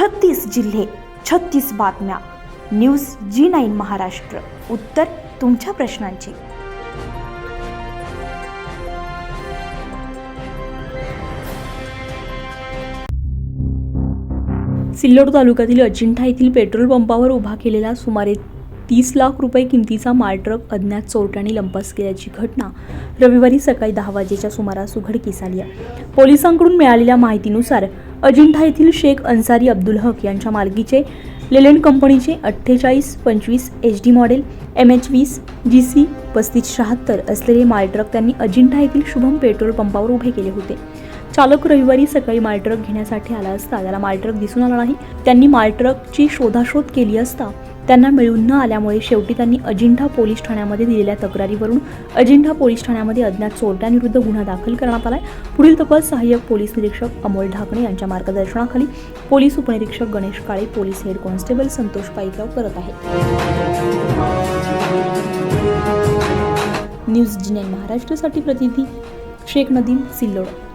छत्तीस जिल्हे छत्तीस बातम्या. News G nine Maharashtra. उत्तर तुमच्या प्रश्नांची. सिल्लोड तालुक्यातील अजिंठा येथील पेट्रोल पंपावर उभा केलेला सुमारे तीस लाख रुपये किमतीचा मालट्रक अज्ञात चोरट्याने लंपास केल्याची घटना रविवारी सकाळी दहा वाजेच्या सुमारास उघडकीस आली आहे. पोलिसांकडून मिळालेल्या माहितीनुसार अजिंठा येथील शेख अन्सारी अब्दुल हक यांच्या मालकीचे लेलेंड कंपनीचे अठ्ठेचाळीस पंचवीस H D model M H वीस जी सी पस्तीस शहात्तर असलेले मालट्रक त्यांनी अजिंठा येथील शुभम पेट्रोल पंपावर उभे केले होते. चालक रविवारी सकाळी मालट्रक घेण्यासाठी आला असता त्याला मालट्रक दिसून आला नाही. त्यांनी मालट्रकची शोधाशोध केली असता त्यांना मिळून न आल्यामुळे शेवटी त्यांनी अजिंठा पोलीस ठाण्यामध्ये दिलेल्या तक्रारीवरून अजिंठा पोलीस ठाण्यामध्ये अज्ञात चोरट्यांविरुद्ध गुन्हा दाखल करण्यात आला आहे पुढील तपास सहाय्यक पोलीस निरीक्षक अमोल ढाकणे यांच्या मार्गदर्शनाखाली पोलीस उपनिरीक्षक Ganesh Kale police head constable Santosh Paikrao करत आहेत. न्यूज जिने महाराष्ट्रासाठी प्रतिनिधी शेख नदीम सिल्लोड.